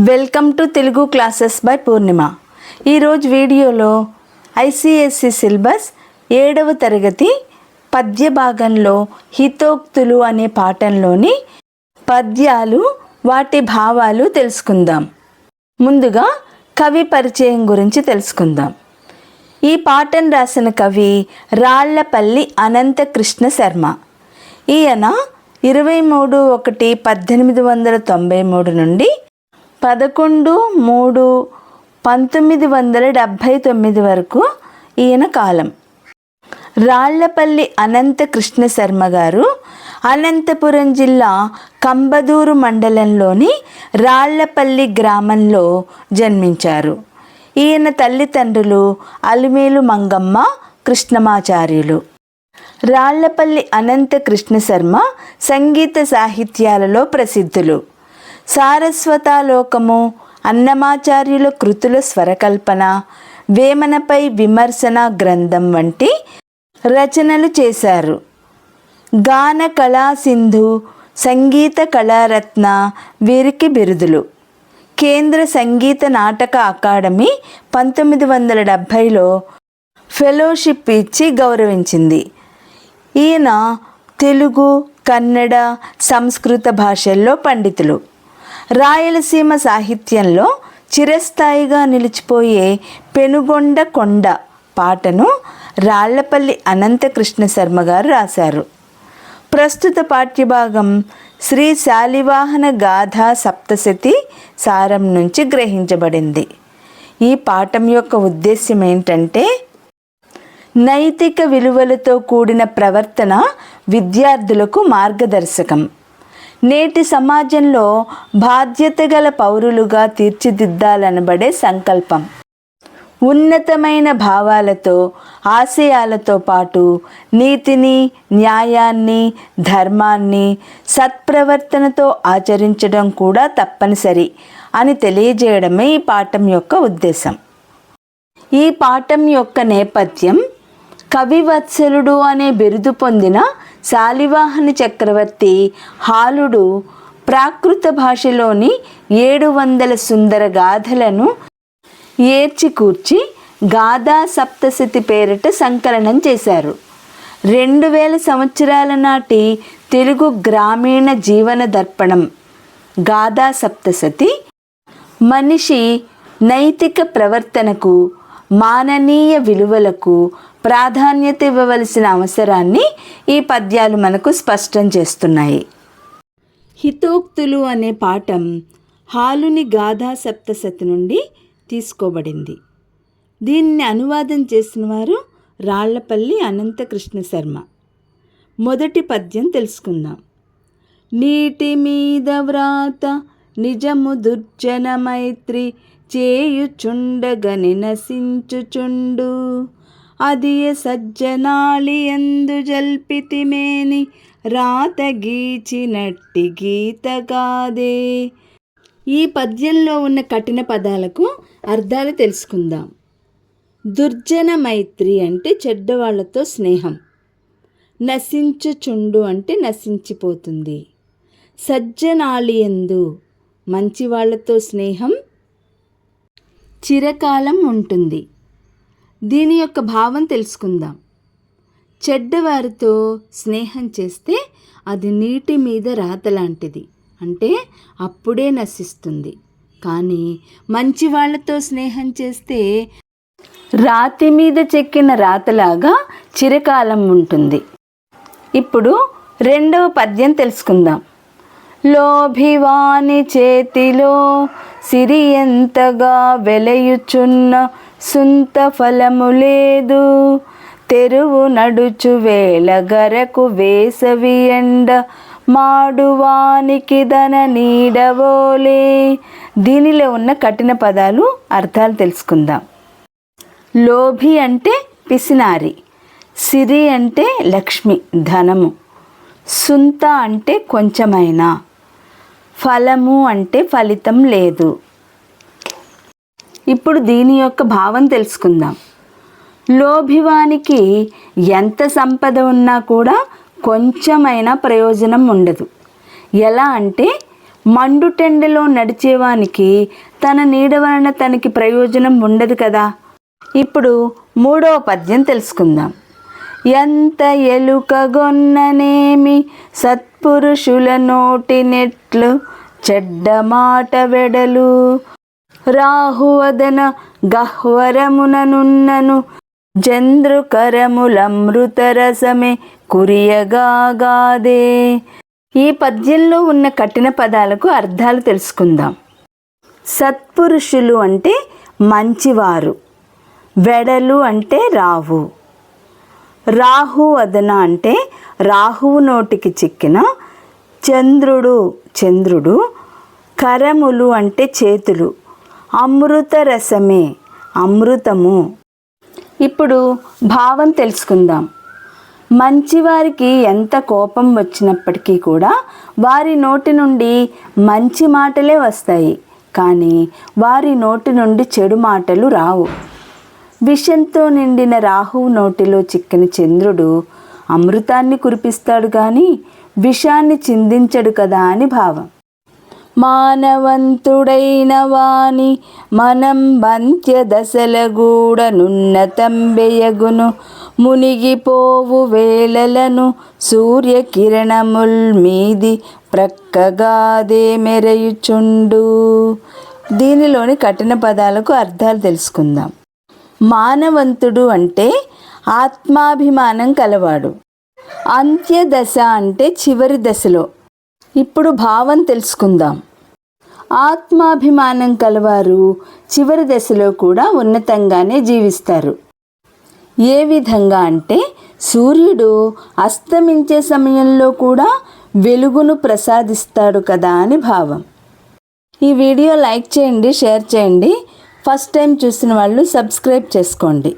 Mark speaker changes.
Speaker 1: Welcome to Telugu classes by Purnima. ఈరోజు వీడియోలో ICSC syllabus ఏడవ తరగతి పద్య భాగంలో హితోక్తులు అనే పాఠంలోని పద్యాలు వాటి భావాలు తెలుసుకుందాం. ముందుగా కవి పరిచయం గురించి తెలుసుకుందాం. ఈ పాఠం రాసిన కవి రాళ్ళపల్లి అనంత కృష్ణ శర్మ. ఈయన ఇరవై మూడు ఒకటి పద్దెనిమిది వందల తొంభై మూడు నుండి పదకొండు మూడు పంతొమ్మిది వందల డెబ్భై తొమ్మిది వరకు ఈయన కాలం. రాళ్ళపల్లి అనంత కృష్ణ శర్మ గారు అనంతపురం జిల్లా కంబదూరు మండలంలోని రాళ్ళపల్లి గ్రామంలో జన్మించారు. ఈయన తల్లిదండ్రులు అలిమేలు మంగమ్మ కృష్ణమాచార్యులు. రాళ్ళపల్లి అనంత కృష్ణ శర్మ సంగీత సాహిత్యాలలో ప్రసిద్ధులు. సారస్వతాలోకము అన్నమాచార్యుల కృతుల స్వరకల్పన వేమనపై విమర్శన గ్రంథం వంటి రచనలు చేశారు. గాన కళా సింధు సంగీత కళారత్న వీరికి బిరుదులు. కేంద్ర సంగీత నాటక అకాడమీ పంతొమ్మిది వందల డెబ్భైలో ఫెలోషిప్ ఇచ్చి గౌరవించింది. ఈయన తెలుగు కన్నడ సంస్కృత భాషల్లో పండితులు. రాయలసీమ సాహిత్యంలో చిరస్థాయిగా నిలిచిపోయే పెనుగొండ కొండ పాటను రాళ్ళపల్లి అనంతకృష్ణ శర్మ గారు రాశారు. ప్రస్తుత పాఠ్యభాగం శ్రీ శాలివాహన గాథా సప్తశతి సారం నుంచి గ్రహించబడింది. ఈ పాఠం యొక్క ఉద్దేశ్యం ఏంటంటే నైతిక విలువలతో కూడిన ప్రవర్తన విద్యార్థులకు మార్గదర్శకం. నేటి సమాజంలో బాధ్యత గల పౌరులుగా తీర్చిదిద్దాలనబడే సంకల్పం. ఉన్నతమైన భావాలతో ఆశయాలతో పాటు నీతిని న్యాయాన్ని ధర్మాన్ని సత్ప్రవర్తనతో ఆచరించడం కూడా తప్పనిసరి అని తెలియజేయడమే ఈ పాఠం యొక్క ఉద్దేశం. ఈ పాఠం యొక్క నేపథ్యం కవివత్సలుడు అనే బిరుదు పొందిన శాలివాహన చక్రవర్తి హాలుడు ప్రాకృత భాషలోని ఏడు వందల సుందర గాథలను ఏర్చికూర్చి గాథా సప్తశతి పేరిట సంకలనం చేశారు. రెండు వేల సంవత్సరాల నాటి తెలుగు గ్రామీణ జీవన దర్పణం గాథా సప్తశతి మనిషి నైతిక ప్రవర్తనకు మాననీయ విలువలకు ప్రాధాన్యత ఇవ్వవలసిన అవసరాన్ని ఈ పద్యాలు మనకు స్పష్టం చేస్తున్నాయి. హితోక్తులు అనే పాఠం హాలుని గాథా సప్తశతి నుండి తీసుకోబడింది. దీన్ని అనువాదం చేసిన వారు రాళ్ళపల్లి అనంతకృష్ణ శర్మ. మొదటి పద్యం తెలుసుకుందాం. నీటి మీద వ్రాత నిజము దుర్జన మైత్రి చేయుచుండగని నశించుచుండు అది సజ్జనాళి ఎందు జల్పితిమేని రాత గీచినట్టి గీతగాదే ఈ పద్యంలో ఉన్న కఠిన పదాలకు అర్థాలు తెలుసుకుందాం. దుర్జన మైత్రి అంటే చెడ్డవాళ్ళతో స్నేహం. నశించుచుండు అంటే నశించిపోతుంది. సజ్జనాళియందు మంచి వాళ్ళతో స్నేహం చిరకాలం ఉంటుంది. దీని యొక్క భావం తెలుసుకుందాం. చెడ్డవారితో స్నేహం చేస్తే అది నీటి మీద రాత లాంటిది. అంటే అప్పుడే నశిస్తుంది. కానీ మంచి వాళ్ళతో స్నేహం చేస్తే రాతి మీద చెక్కిన రాతలాగా చిరకాలం ఉంటుంది. ఇప్పుడు రెండవ పద్యం తెలుసుకుందాం. లోభివాని చేతిలో సిరి ఎంతగా వెలయుచున్న సుంత ఫలము లేదు. తెరువు నడుచు వేల గరకు వేసవి ఎండ మాడువానికి దన నీడవోలే దీనిలో ఉన్న కఠిన పదాలు అర్థాలు తెలుసుకుందాం. లోభి అంటే పిసినారి సిరి అంటే లక్ష్మి ధనము. సుంత అంటే కొంచెమైనా. ఫలము అంటే ఫలితం లేదు. ఇప్పుడు దీని యొక్క భావం తెలుసుకుందాం. లోభివానికి ఎంత సంపద ఉన్నా కూడా కొంచెమైనా ప్రయోజనం ఉండదు. ఎలా అంటే మండుటెండలో నడిచేవానికి తన నీడ వలన తనకి ప్రయోజనం ఉండదు కదా. ఇప్పుడు మూడవ పద్యం తెలుసుకుందాం. ఎంత ఎలుకగొన్ననేమి సత్పురుషుల నోటి నెట్లు చెడ్డ మాట వెడలు. రాహువదన గహ్వరముననున్నను జంద్రుకరములమృతరసమే కురియగాగాదే. ఈ పద్యంలో ఉన్న కఠిన పదాలకు అర్థాలు తెలుసుకుందాం. సత్పురుషులు అంటే మంచివారు వెడలు అంటే రావు. రాహు వదన అంటే రాహువు నోటికి చిక్కిన చంద్రుడు చంద్రుడు. కరములు అంటే చేతులు. అమృత రసమే అమృతము. ఇప్పుడు భావం తెలుసుకుందాం. మంచివారికి ఎంత కోపం వచ్చినప్పటికీ కూడా వారి నోటి నుండి మంచి మాటలే వస్తాయి. కానీ వారి నోటి నుండి చెడు మాటలు రావు. విషంతో నిండిన రాహువు నోటిలో చిక్కిన చంద్రుడు అమృతాన్ని కురిపిస్తాడు కానీ విషాన్ని చిందించడు కదా అని భావం. మానవంతుడైన వాణి మనం బంత్య దశలగూడనున్నతంబెయగును మునిగిపోవు వేళలను సూర్యకిరణముల్ మీది ప్రక్కగాదే మెరయుచుండు. దీనిలోని కఠిన పదాలకు అర్థాలు తెలుసుకుందాం. మానవంతుడు అంటే ఆత్మాభిమానం కలవాడు. అంత్యదశ అంటే చివరి దశలో. ఇప్పుడు భావం తెలుసుకుందాం. ఆత్మాభిమానం కలవారు చివరి దశలో కూడా ఉన్నతంగానే జీవిస్తారు. ఏ విధంగా అంటే సూర్యుడు అస్తమించే సమయంలో కూడా వెలుగును ప్రసాదిస్తాడు కదా అని భావం. ఈ వీడియో లైక్ చేయండి షేర్ చేయండి. ఫస్ట్ టైం చూసిన వాళ్ళు సబ్స్క్రైబ్ చేసుకోండి.